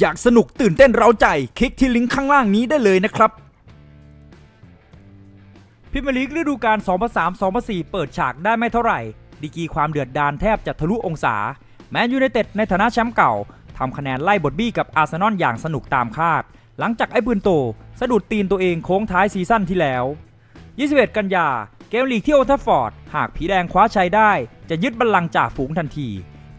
อยากสนุกตื่นเต้นเร้าใจ คลิกที่ลิงก์ข้างล่างนี้ได้เลยนะครับพิมยร์ลีกฤดูกาล2003-2004 เปิดฉากได้ไม่เท่าไหร่ ดีกีความเดือดดาลแทบจะทะลุองศา แมนยูไนเต็ดในฐานะแชมป์เก่าทำคะแนนไล่บทบี้กับอาร์เซนอลอย่างสนุกตามคาด หลังจากไอ้ปืนโต สะดุดตีนตัวเองโค้งท้ายซีซั่นที่แล้ว 21 กันยา เกมลีกที่โอทัฟฟอร์ด หากผีแดงคว้าชัยได้ จะยึดบัลลังก์จ่าฝูงทันที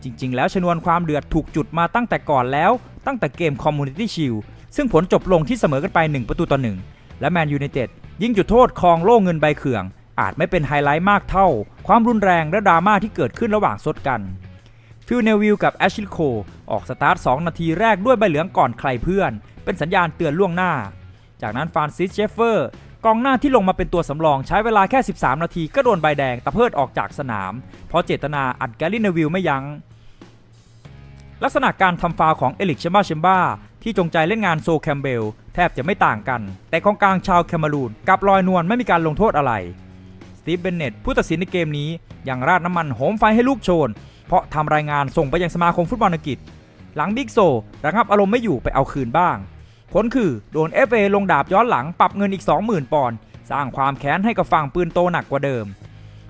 จริง ๆ แล้วชนวนความเดือดถูกจุดมาตั้งแต่ก่อนแล้ว ตั้งแต่เกมคอมมูนิตี้ชิลซึ่งผลจบลงที่เสมอกันไป 1 ประตูต่อ 1 และแมนยูไนเต็ดยิงจุดโทษครองโล่เงินใบเขื่อง อาจไม่เป็นไฮไลท์มากเท่า ความรุนแรงและดราม่าที่เกิดขึ้นระหว่างซดกันฟิลเนวิลกับแอชลิโคออกสตาร์ท 2 นาทีแรกด้วยใบเหลืองก่อนใครเพื่อน เป็นสัญญาณเตือนล่วงหน้า จากนั้นฟานซิสเชฟเฟอร์กองหน้าที่ลงมาเป็นตัวสำรองใช้เวลาแค่ 13 นาทีก็โดนใบแดงตะเพิดออกจากสนาม เพราะเจตนาอัดแกลลินเนวิลไม่ยัง้ง ลักษณะการทำฟาวของเอลิกเชมบาเชมบาที่จงใจเล่นงานโซแคมเบล แทบจะไม่ต่างกัน แต่กองกลางชาวแคมารูนกับลอยนวลไม่มีการลงโทษอะไร สตีฟเบนเน็ตผู้ตัดสินในเกมนี้ยังราดน้ำมันโหมไฟให้ลูกโชน เพราะทำรายงานส่งไปยังสมาคมฟุตบอลอังกฤษ หลังบิ๊กโซระงับอารมณ์ไม่อยู่ไปเอาคืนบ้าง ผลคือโดน FA ลงดาบย้อนหลังปรับเงินอีก 20,000 ปอนด์สร้างความแค้นให้กับฝั่งปืนโตหนักกว่าเดิม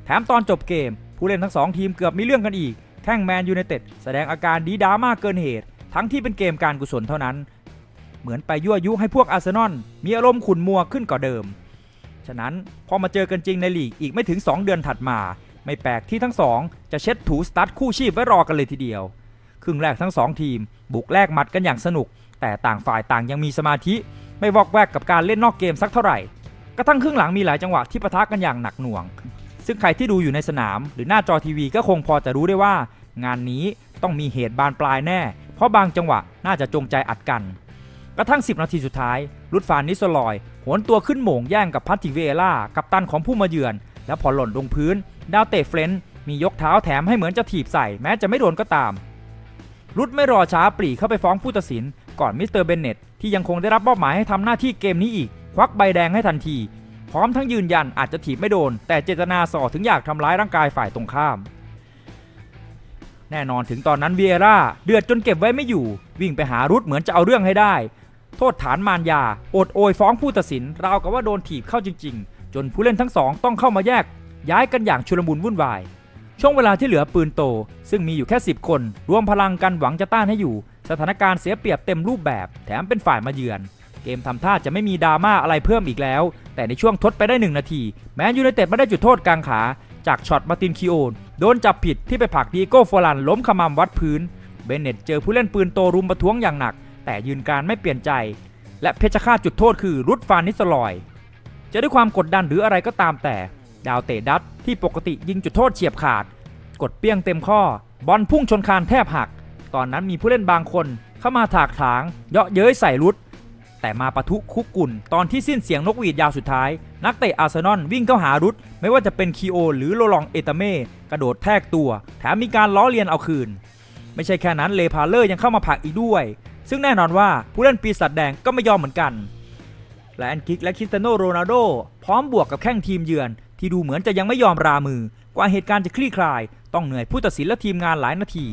แถมตอนจบเกมผู้เล่นทั้งสองทีมเกือบมีเรื่องกันอีก แข้งแมนยูไนเต็ดแสดงอาการดีด้ามากเกินเหตุ ทั้งที่เป็นเกมการกุศลเท่านั้น เหมือนไปยั่วยุให้พวกอาร์เซนอลมีอารมณ์ขุนมัวขึ้นกว่าเดิม ฉะนั้นพอมาเจอกันจริงในลีกอีกไม่ถึง 2 เดือนถัดมา ไม่แปลกที่ทั้งสองจะเช็ดถูสตาร์ทคู่ชีพไว้รอกันเลยทีเดียว ครึ่งแรกทั้งสองทีม บุกแลกหมัดกันอย่างสนุก แต่ต่างฝ่ายต่างยังมีสมาธิ ไม่วอกแวกกับการเล่นนอกเกมสักเท่าไหร่กระทั่งครึ่งหลังมีหลายจังหวะที่ปะทะกันอย่างหนักหน่วงซึ่งใครที่ดูอยู่ในสนามหรือหน้าจอทีวีก็คงพอจะรู้ได้ว่า งานนี้ต้องมีเหตุบานปลายแน่ เพราะบางจังหวะน่าจะจงใจอัดกัน กระทั่ง 10 นาทีสุดท้ายรุดฟานนิสลอยโหนตัวขึ้นโหม่งแย่งกับพัตติเวล่ากัปตันของผู้มาเยือน แล้วพอหล่นลงพื้น ดาวเตะเฟรนท์มียกเท้าแถมให้เหมือนจะถีบใส่แม้จะไม่โดนก็ตาม รุดไม่รอช้าปรีเข้าไปฟ้องผู้ตัดสิน ก่อนมิสเตอร์เบนเน็ตที่ยังคงได้รับมอบหมายให้ทำหน้าที่เกมนี้อีก ควักใบแดงให้ทันที พร้อมทั้งยืนยันอาจจะถีบไม่โดน แต่เจตนาส่อถึงอยากทำร้ายร่างกายฝ่ายตรงข้าม แน่นอนถึงตอนนั้นเวียร่าเดือดจนเก็บไว้ไม่อยู่ วิ่งไปหารุดเหมือนจะเอาเรื่องให้ได้ โทษฐานมารยาอดโอยฟ้องผู้ตัดสินราวกับว่าโดนถีบเข้าจริง ๆ จนผู้เล่นทั้งสองต้องเข้ามาแยก ย้ายกันอย่างชุลมุนวุ่นวาย ช่วงเวลาที่เหลือปืนโต ซึ่งมีอยู่แค่ 10 คน รวมพลังกันหวังจะต้านให้อยู่ สถานการณ์เสียเปรียบเต็มรูปแบบ แถมเป็นฝ่ายมาเยือนเกมทำท่าจะไม่มีดราม่าอะไรเพิ่มอีกแล้ว แต่ในช่วงทดไปได้ 1 นาที แม้ยูไนเต็ดไม่ได้จุดโทษกลางขา จากช็อตมาตินคิโอนโดนจับผิดที่ไปผลักดีโก้ฟอลันล้มขมำวัดพื้น เบนเน็ตเจอผู้เล่นปืนโตรุมประท้วงอย่างหนัก แต่ยืนการไม่เปลี่ยนใจ และเพชรฆาตจุดโทษคือรุดฟานนิสลอย จะด้วยความกดดันหรืออะไรก็ตามแต่ ดาวเตะดัตที่ปกติยิงจุดโทษเฉียบขาด กดเปี้ยงเต็มข้อ บอลพุ่งชนคานแทบหัก ตอนนั้นมีผู้เล่นบางคนเข้ามาถากถาง เยาะเย้ยใส่รุด แต่มาปะทุคุกกุ่นตอนที่สิ้นเสียงนกหวีดยาวสุดท้าย นักเตะอาร์เซนอลวิ่งเข้าหารุดไม่ว่าจะเป็นคีโอ หรือโลลองเอตาเม่กระโดดแทกตัว แถมมีการล้อเลียนเอาคืน ไม่ใช่แค่นั้นเลพาเลอร์ยังเข้ามาผลักอีกด้วย ซึ่งแน่นอนว่าผู้เล่นปีศาจแดงก็ไม่ยอมเหมือนกันและแอนกิกและคริสเตยโนโรนัลโดพร้อมบวกกับแข้งทีมเยือน ที่ดูเหมือนจะยังไม่ยอมรามือกว่าเหตุการณ์จะคลี่คลาย ต้องเหนื่อยผู้ตัดสินและทีมงานหลายนาที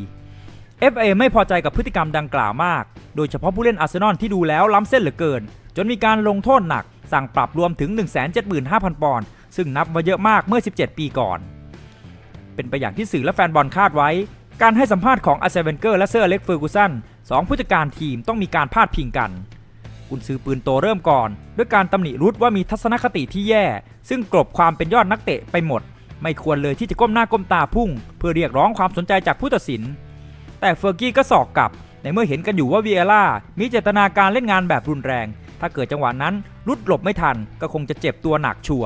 FA ไม่พอใจกับพฤติกรรมดังกล่าวมาก โดยเฉพาะผู้เล่นอาร์เซนอลที่ดูแล้วล้ำเส้นเหลือเกิน จนมีการลงโทษหนัก สั่งปรับรวมถึง 175,000 ปอนด์ ซึ่งนับว่าเยอะมากเมื่อ 17 ปีก่อน เป็นไปอย่างที่สื่อและแฟนบอลคาดไว้ การให้สัมภาษณ์ของอาร์เซเวนเกอร์และเซอร์เล็กเฟอร์กูสันสองผู้จัดการทีมต้องมีการพาดพิงกันกุนซือปืนโตเริ่มก่อน ด้วยการตำหนิรุดว่ามีทัศนคติที่แย่ ซึ่งกลบความเป็นยอดนักเตะไปหมด ไม่ควรเลยที่จะก้มหน้าก้มตาพุ่ง เพื่อเรียกร้องความสนใจจากผู้ตัดสิน แต่เฟอร์กี้ก็สอกกลับ ในเมื่อเห็นกันอยู่ว่าเวียร่ามีเจตนาการเล่นงานแบบรุนแรง ถ้าเกิดจังหวะนั้นรุดหลบไม่ทัน ก็คงจะเจ็บตัวหนักชัว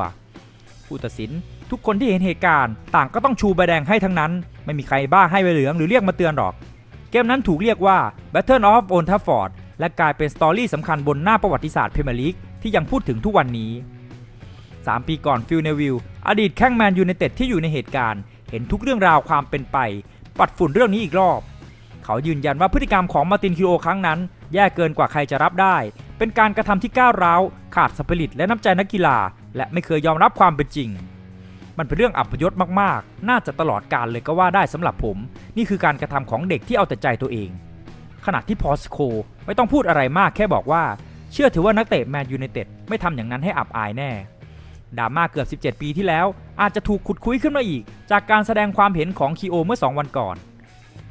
ผู้ตัดสินทุกคนที่เห็นเหตุการณ์ ต่างก็ต้องชูใบแดงให้ทั้งนั้น ไม่มีใครบ้าให้ใบเหลืองหรือเรียกมาเตือนหรอก เกมนั้นถูกเรียกว่า Battle of Old Trafford และกลายเป็นสตอรี่สำคัญบนหน้าประวัติศาสตร์พรีเมียร์ลีกที่ยังพูดถึงทุกวันนี้ 3 ปีก่อนฟิลเนวิลอดีตแข้งแมนยูไนเต็ดที่อยู่ในเหตุการณ์ เห็นทุกเรื่องราวความเป็นไป ปัดฝุ่นเรื่องนี้อีกรอบ เขายืนยันว่าพฤติกรรมของมาร์ตินคิโอครั้งนั้น แย่เกินกว่าใครจะรับได้ เป็นการกระทำที่ก้าวร้าวขาดสปิริตและน้ำใจนักกีฬา และไม่เคยยอมรับความเป็นจริง มันเป็นเรื่องอับยศมากๆ น่าจะตลอดการเลยก็ว่าได้สำหรับผม นี่คือการกระทำของเด็กที่เอาแต่ใจตัวเอง ขณะที่พอสโคไม่ต้องพูดอะไรมากแค่บอกว่า เชื่อถือว่านักเตะแมนยูไนเต็ดไม่ทำอย่างนั้นให้อับอายแน่ดราม่าเกือบ 17 ปีที่แล้วอาจจะถูกขุดคุยขึ้นมาอีก จากการแสดงความเห็นของคีโอเมื่อ 2 วันก่อน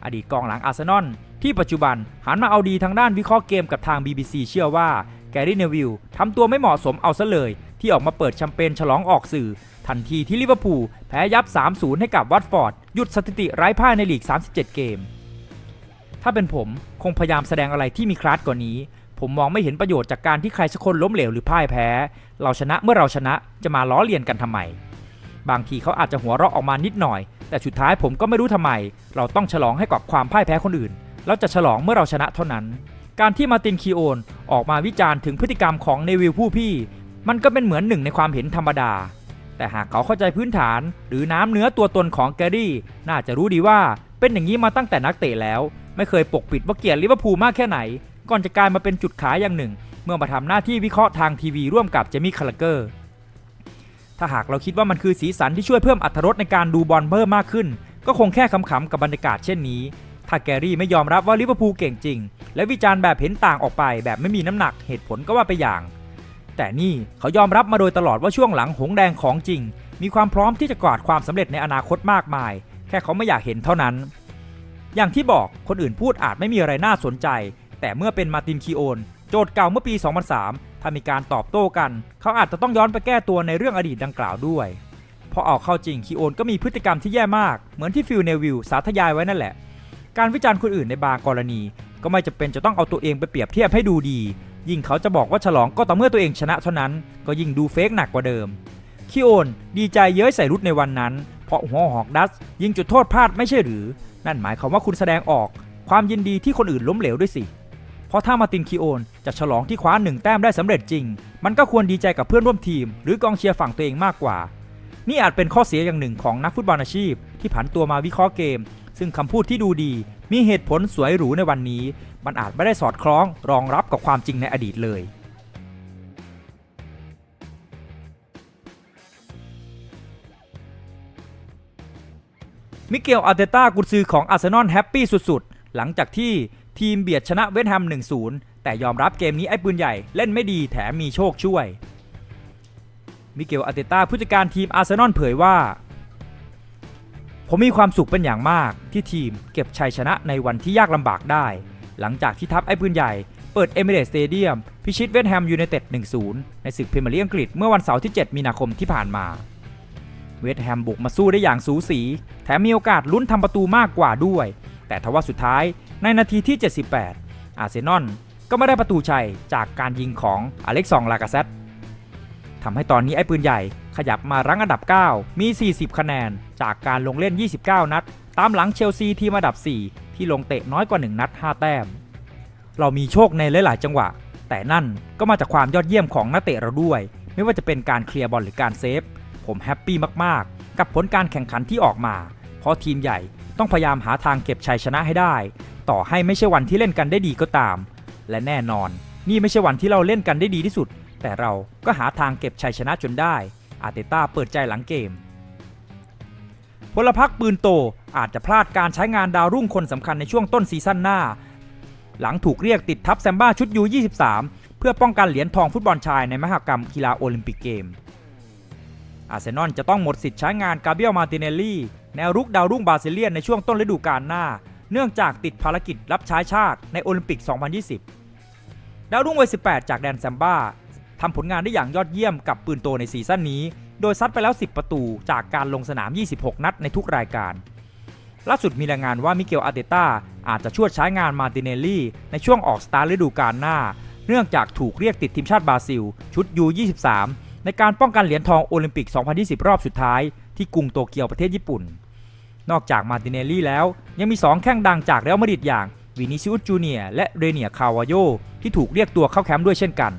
อดีตกองหลังอาร์เซนอลที่ปัจจุบันหันมาเอาดีทางด้านวิเคราะห์เกมกับทาง BBC เชื่อว่าแกรี่เนวิลทำตัวไม่เหมาะสมเอาซะเลย ที่ออกมาเปิดแชมเปญฉลองออกสื่อ ทันทีที่ลิเวอร์พูลแพ้ยับ 3-0 ให้กับวัตฟอร์ดหยุดสถิติไร้พ่ายในลีก 37 เกม ถ้าเป็นผมคงพยายามแสดงอะไรที่มีคลาสกว่านี้ ผมมองไม่เห็นประโยชน์จากการที่ใครสักคนล้มเหลวหรือพ่ายแพ้ เราชนะเมื่อเราชนะจะมาล้อเลียนกันทำไมบางทีเขาอาจจะหัวเราะออกมานิดหน่อย แต่สุดท้ายผมก็ไม่รู้ทำไม เราต้องฉลองให้กับความพ่ายแพ้คนอื่นแล้วจะฉลองเมื่อเราชนะเท่านั้น การที่มาตินคีโอนออกมาวิจารณ์ถึงพฤติกรรมของเนวิลผู้พี่ มันก็เป็นเหมือนหนึ่งในความเห็นธรรมดา แต่หากเขาเข้าใจพื้นฐานหรือน้ำเนื้อตัวตนของแกรี่ น่าจะรู้ดีว่าเป็นอย่างนี้มาตั้งแต่นักเตะแล้ว ไม่เคยปกปิดว่าเกลียดลิเวอร์พูลมากแค่ไหน ก่อนจะกลายมาเป็นจุดขายอย่างหนึ่ง เมื่อมาทำหน้าที่วิเคราะห์ทางทีวีร่วมกับเจมี่คาร์เกอร์ ถ้าหากเราคิดว่ามันคือสีสันที่ช่วยเพิ่มอรรถรสในการดูบอลเพิ่มมากขึ้น ก็คงแค่ขำๆกับบรรยากาศเช่นนี้ ถ้าแกรี่ไม่ยอมรับว่าลิเวอร์พูลเก่งจริง และวิจารณ์แบบเห็นต่างออกไป แบบไม่มีน้ำหนักเหตุผลก็ว่าไปอย่าง แต่นี่เขายอมรับมาโดยตลอดว่าช่วงหลังหงแดงของจริง มีความพร้อมที่จะกวาดความสำเร็จในอนาคตมากมาย แค่เขาไม่อยากเห็นเท่านั้น อย่างที่บอกคนอื่นพูดอาจไม่มีอะไรน่าสนใจ แต่เมื่อเป็นมาตินคีโอน โจทย์เก่าเมื่อปี 2003 ถ้ามีการตอบโต้กัน เขาอาจจะต้องย้อนไปแก้ตัวในเรื่องอดีตดังกล่าวด้วยพราะเอาเข้าจริงคีโอนก็มีพฤติกรรมที่แย่มาก เหมือนที่ฟิลเนวิลสาธยายไว้นั่นแหละ การวิจารณ์คนอื่นในบางกรณี ก็ไม่จำเป็นจะต้องเอาตัวเองไปเปรียบเทียบให้ดูดี ยิ่งเขาจะบอกว่าฉลองก็ต่อเมื่อตัวเองชนะเท่านั้น ก็ยิ่งดูเฟกหนักกว่าเดิมคีโอนดีใจเย้ยใส่รุดในวันนั้น เพราะหัวหอกดัสยิงจุดโทษพลาดไม่ใช่หรือ นั่นหมายความว่าคุณแสดงออก ความยินดีที่คนอื่นล้มเหลวด้วยสิ ราะถ้ามาร์ตินคีโอนจะฉลองที่คว้าหนึ่งแต้มได้สำเร็จจริง มันก็ควรดีใจกับเพื่อนร่วมทีม หรือกองเชียร์ฝั่งตัวเองมากกว่า นี่อาจเป็นข้อเสียอย่างหนึ่งของนักฟุตบอลอาชีพ ที่ผันตัวมาวิเคราะห์เกม ซึ่งคำพูดที่ดูดี มีเหตุผลสวยหรูในวันนี้ มันอาจไม่ได้สอดคล้องรองรับกับความจริงในอดีตเลยมิเกลอาร์เตต้ากุนซือของอาร์เซนอลแฮปปี้สุดๆ หลังจากที่ ทีมเบียดชนะเวสต์แฮม 1-0 แต่ยอมรับเกมนี้ไอ้ปืนใหญ่เล่นไม่ดีแถมมีโชคช่วย มิเกลอาร์เตต้าผู้จัดการทีมอาร์เซนอลเผยว่า ผมมีความสุขเป็นอย่างมากที่ทีมเก็บชัยชนะในวันที่ยากลำบากได้ หลังจากที่ทัพไอ้ปืนใหญ่เปิดเอมิเรตสเตเดียมพิชิตเวสต์แฮมยูไนเต็ด 1-0 ในศึกพรีเมียร์ลีกอังกฤษเมื่อวันเสาร์ที่ 7 มีนาคมที่ผ่านมาเวสต์แฮมบุกมาสู้ได้อย่างสูสี แถมมีโอกาสลุ้นทำประตูมากกว่าด้วย แต่ทว่าสุดท้าย ในนาทีที่ 78 อาร์เซนอลก็ไม่ได้ประตูชัยจากการยิงของอเล็กซองลากาเซตทำให้ตอนนี้ไอ้ปืนใหญ่ขยับมารั้งอันดับ 9 มี 40 คะแนน จากการลงเล่น 29 นัด ตามหลังเชลซีที่มอันดับ 4 ที่ลงเตะน้อยกว่า 1 นัด 5 แต้ม เรามีโชคในหลาย ๆ จังหวะ แต่นั่นก็มาจากความยอดเยี่ยมของนักเตะเราด้วย ไม่ว่าจะเป็นการเคลียร์บอลหรือการเซฟ ผมแฮปปี้มาก ๆ กับผลการแข่งขันที่ออกมา เพราะทีมใหญ่ต้องพยายามหาทางเก็บชัยชนะให้ได้ ต่อให้ไม่ใช่วันที่เล่นกันได้ดีก็ตาม และแน่นอน นี่ไม่ใช่วันที่เราเล่นกันได้ดีที่สุด แต่เราก็หาทางเก็บชัยชนะจนได้อาร์เตต้าเปิดใจหลังเกมพลพรรคปืนโตอาจจะพลาดการใช้งานดาวรุ่งคนสำคัญในช่วงต้นซีซั่นหน้า หลังถูกเรียกติดทัพแซมบ้าชุดยู23เพื่อป้องกันเหรียญทองฟุตบอลชายในมหกรรมกีฬาโอลิมปิกเกม อาร์เซนอลจะต้องหมดสิทธิ์ใช้งานกาเบียลมาติเนลลี่ แนวรุกดาวรุ่งบาซิเลียนในช่วงต้นฤดูกาลหน้า เนื่องจากติดภารกิจรับใช้ชาติในโอลิมปิก 2020 ดาวรุ่งวัย 18 จากแดนแซมบ้าทำผลงานได้อย่างยอดเยี่ยมกับปืนโตในซีซั่นนี้ โดยซัดไปแล้ว 10 ประตูจากการลงสนาม 26 นัดในทุกรายการ ล่าสุดมีรายงานว่ามิเกลอาเตต้าอาจจะช่วยใช้งานมาติเนลลี่ ในช่วงออกสตาร์ฤดูกาลหน้า เนื่องจากถูกเรียกติดทีมชาติบราซิล ชุด U23 ในการป้องกันเหรียญทองโอลิมปิก 2020 รอบสุดท้ายที่กรุงโตเกียวประเทศญี่ปุ่น นอกจากมาร์ติเนลลี่แล้ว ยังมี 2 แข้งดังจากเรอัลมาดริดอย่างวินิซิอุสจูเนียและเรเนียคาวาโยที่ถูกเรียกตัวเข้าแคมป์ด้วยเช่นกัน